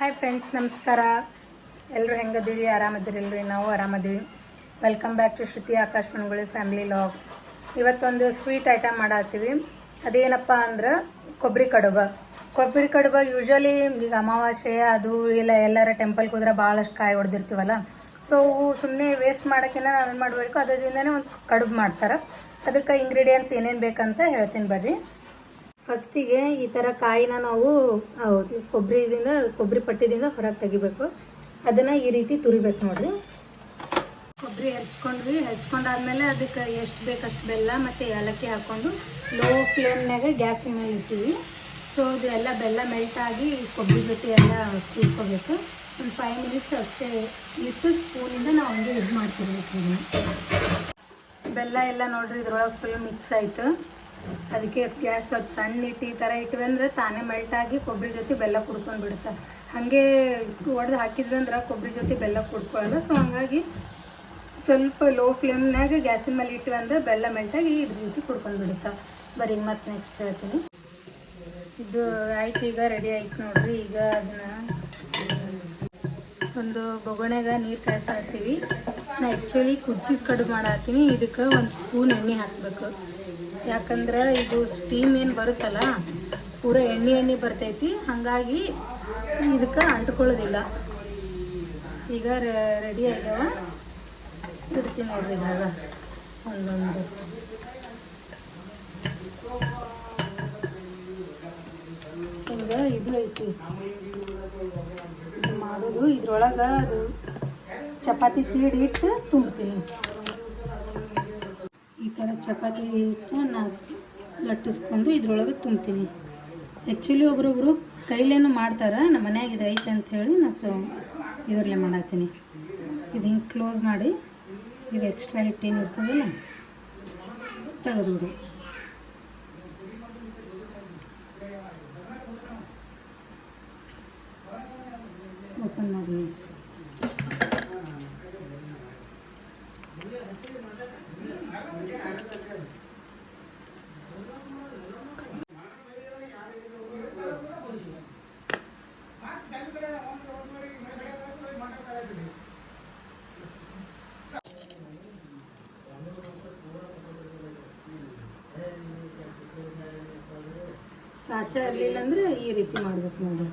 Hi friends ನಮಸ್ಕಾರ. ಎಲ್ಲರೂ ಹೆಂಗದಿರಿ? ಆರಾಮದಿರಿಲ್ರಿ ನಾವು ಆರಾಮದೀವಿ. Welcome back to Shruti Akash Manguli family log ಇವತ್ತೊಂದು ಸ್ವೀಟ್ ಐಟಮ್ ಮಾಡತ್ತೀವಿ. ಅದೇನಪ್ಪ ಅಂದ್ರೆ ಕೊಬ್ಬರಿ ಕಡುಬ. ಕೊಬ್ಬರಿ ಕಡುಬ ಯೂಶಲಿ ಈಗ ಅಮಾವಾಸ್ಯೆ, ಅದು ಇಲ್ಲ, ಎಲ್ಲರ ಟೆಂಪಲ್ಗೆ ಹೋದ್ರೆ ಭಾಳಷ್ಟು ಕಾಯಿ ಹೊಡೆದಿರ್ತೀವಲ್ಲ ಸೊ ಸುಮ್ಮನೆ ವೇಸ್ಟ್ ಮಾಡೋಕ್ಕಿಂತ ನಾವೇನು ಮಾಡಬೇಕು? ಅದರಿಂದನೇ ಒಂದು ಕಡುಬು ಮಾಡ್ತಾರೆ. ಅದಕ್ಕೆ ಇಂಗ್ರೀಡಿಯೆಂಟ್ಸ್ ಏನೇನು ಬೇಕಂತ ಹೇಳ್ತೀನಿ ಬರ್ರಿ. ಫಸ್ಟಿಗೆ ಈ ಥರ ಕಾಯಿನ ನಾವು ಕೊಬ್ಬರಿದಿಂದ, ಕೊಬ್ಬರಿ ಪಟ್ಟಿದಿಂದ ಹೊರಗೆ ತೆಗಿಬೇಕು. ಅದನ್ನು ಈ ರೀತಿ ತುರಿಬೇಕು ನೋಡ್ರಿ. ಕೊಬ್ಬರಿ ಹೆಚ್ಕೊಂಡ್ವಿ. ಹೆಚ್ಕೊಂಡಾದ್ಮೇಲೆ ಅದಕ್ಕೆ ಎಷ್ಟು ಬೇಕಷ್ಟು ಬೆಲ್ಲ ಮತ್ತು ಏಲಕ್ಕಿ ಹಾಕ್ಕೊಂಡು ಲೋ ಫ್ಲೇಮ್ನಾಗ ಗ್ಯಾಸಿನ ಮೇಲೆ ಇಡ್ತೀವಿ. ಸೊ ಅದು ಎಲ್ಲ ಬೆಲ್ಲ ಮೆಲ್ಟ್ ಆಗಿ ಕೊಬ್ಬರಿ ಜೊತೆ ಎಲ್ಲ ಕುಡ್ಕೋಬೇಕು. ಒಂದು ಫೈವ್ ಮಿನಿಟ್ಸ್ ಅಷ್ಟೇ ಇಟ್ಟು ಸ್ಪೂನಿಂದ ನಾವು ಹಂಗೆ ಇದು ಮಾಡ್ತಿರ್ಬೇಕು ಬೆಲ್ಲ ಎಲ್ಲ ನೋಡ್ರಿ, ಇದ್ರೊಳಗೆ ಫುಲ್ ಮಿಕ್ಸ್ ಆಯಿತು. ಅದಕ್ಕೆ ಗ್ಯಾಸ್ ಸ್ವಲ್ಪ ಸಣ್ಣ ಇಟ್ಟು ಈ ಥರ ಇಟ್ವಿ ಅಂದ್ರೆ ತಾನೇ ಮೆಲ್ಟ್ ಆಗಿ ಕೊಬ್ಬರಿ ಜೊತೆ ಬೆಲ್ಲ ಕುಡ್ಕೊಂಡು ಬಿಡುತ್ತೆ. ಹಾಗೆ ಒಡೆದು ಹಾಕಿದ್ವಿ ಅಂದ್ರೆ ಕೊಬ್ಬರಿ ಜೊತೆ ಬೆಲ್ಲ ಕುಡ್ಕೊಳ್ಳಲ್ಲ ಸೊ ಹಂಗಾಗಿ ಸ್ವಲ್ಪ ಲೋ ಫ್ಲೇಮ್ನಾಗ ಗ್ಯಾಸಿನ ಮೇಲೆ ಇಟ್ವಿ ಅಂದ್ರೆ ಬೆಲ್ಲ ಮೆಲ್ಟಾಗಿ ಇದ್ರ ಜೊತೆ ಕುಡ್ಕೊಂಡು ಬಿಡುತ್ತೆ. ಬರೀ ಮತ್ತೆ ನೆಕ್ಸ್ಟ್ ಹೇಳ್ತೀನಿ. ಇದು ಆಯ್ತು, ಈಗ ರೆಡಿ ಆಯ್ತು ನೋಡ್ರಿ. ಈಗ ಅದನ್ನ ಒಂದು ಬೊಗಣೆಗ ನೀರು ಕಾಯಿಸಾಕ್ತೀವಿ ನಾ ಆ್ಯಕ್ಚುಲಿ ಕುದಿಸಿದ ಕಡು ಮಾಡತ್ತೀನಿ ಇದಕ್ಕೆ ಒಂದು ಸ್ಪೂನ್ ಎಣ್ಣೆ ಹಾಕಬೇಕು. ಯಾಕಂದ್ರೆ ಇದು ಸ್ಟೀಮ್ ಏನು ಬರುತ್ತಲ್ಲ, ಪೂರ ಎಣ್ಣೆ ಎಣ್ಣೆ ಬರ್ತೈತಿ. ಹಾಗಾಗಿ ಇದಕ್ಕೆ ಅಂಟ್ಕೊಳ್ಳೋದಿಲ್ಲ. ಈಗ ರೆಡಿ ಆಗ್ಯಾವ. ಇಡ್ತೀನಿ ನೋಡ್ರಿ ಇದಾಗ ಒಂದೊಂದು. ಹಿಂಗೆ ಇದು ಐತಿ. ಇದು ಮಾಡೋದು ಇದ್ರೊಳಗೆ ಅದು ಚಪಾತಿ ತೀಡಿ ಇಟ್ಟು ತುಂಬ್ತೀನಿ. ಈ ಥರ ಚಪಾತಿ ಇಟ್ಟು ನಾ ಲಟ್ಟಿಸ್ಕೊಂಡು ಇದ್ರೊಳಗೆ ತುಂಬ್ತೀನಿ. ಆ್ಯಕ್ಚುಲಿ ಒಬ್ರೊಬ್ರು ಕೈಲೇನು ಮಾಡ್ತಾರೆ, ನಮ್ಮ ಮನ್ಯಾಗ ಇದು ಐತೆ ಅಂಥೇಳಿ ನಾ ಸೊ ಇದರಲ್ಲೇ ಮಾಡತ್ತೀನಿ. ಇದು ಹಿಂಗೆ ಕ್ಲೋಸ್ ಮಾಡಿ, ಇದು ಎಕ್ಸ್ಟ್ರಾ ಹಿಟ್ಟೇನು ಇರ್ತದಲ್ಲ ತೆಗೆದುಬಿಡು. ಓಪನ್ ಮಾಡಿ. ಸಾಚ ಇರಲಿಲ್ಲ ಅಂದ್ರೆ ಈ ರೀತಿ ಮಾಡ್ಬೇಕು ನೋಡ್ರಿ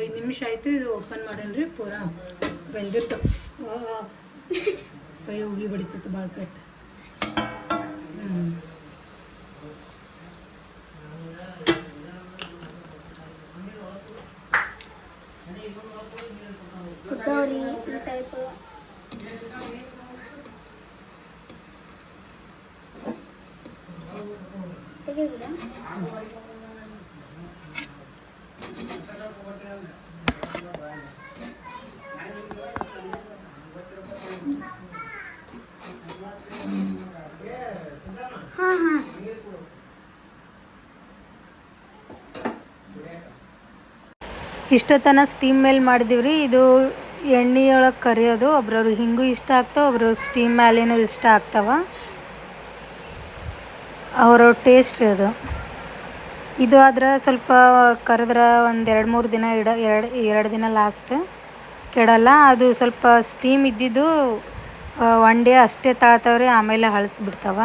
ಐದು ನಿಮಿಷ ಆಯ್ತು ಇದು ಓಪನ್ ಮಾಡೇನ್ರಿ ಪೂರಾ. ಬೆಂದಿತ್ತು ಕೈ ಉಗಿ ಬಡಿತೈತೆ ಭಾಳ ಪೆಟ್ಟು ಹ್ಞೂ ಕುದ್ದವ್ರಿ ಈ ಟೈಪ್ ತೆಗೆದುಬಿಡ ಇಷ್ಟೊತ್ತನ ಸ್ಟೀಮ್ ಮೇಲೆ ಮಾಡಿದೀವ್ರಿ. ಇದು ಎಣ್ಣೆಯೊಳಗೆ ಕರಿಯೋದು. ಒಬ್ರವ್ರಿಗೆ ಹಿಂಗೂ ಇಷ್ಟ ಆಗ್ತಾವ ಒಬ್ರವ್ರಿಗೆ ಸ್ಟೀಮ್ ಮೇಲೇನೂ ಇಷ್ಟ ಆಗ್ತಾವ. ಅವರ ಟೇಸ್ಟ್ ಅದು. ಇದು ಆದ್ರೆ ಸ್ವಲ್ಪ ಕರೆದ್ರೆ ಒಂದು ಎರಡು ಮೂರು ದಿನ ಇಡ, ಎರಡು ಎರಡು ದಿನ ಲಾಸ್ಟ್ ಕೆಡಲ್ಲ. ಅದು ಸ್ವಲ್ಪ ಸ್ಟೀಮ್ ಇದ್ದಿದ್ದು ಒನ್ ಡೇ ಅಷ್ಟೇ ತಾಳ್ತಾವ್ರಿ, ಆಮೇಲೆ ಹಳಸ್ಬಿಡ್ತಾವ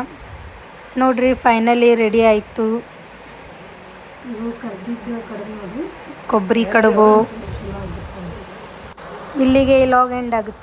ನೋಡ್ರಿ ಫೈನಲಿ ರೆಡಿ ಆಯಿತು. ಕೊಬ್ಬರಿ ಕಡುಬು. ಇಲ್ಲಿಗೆ ಲಾಗ್ ಎಂಡ್ ಆಗುತ್ತೆ.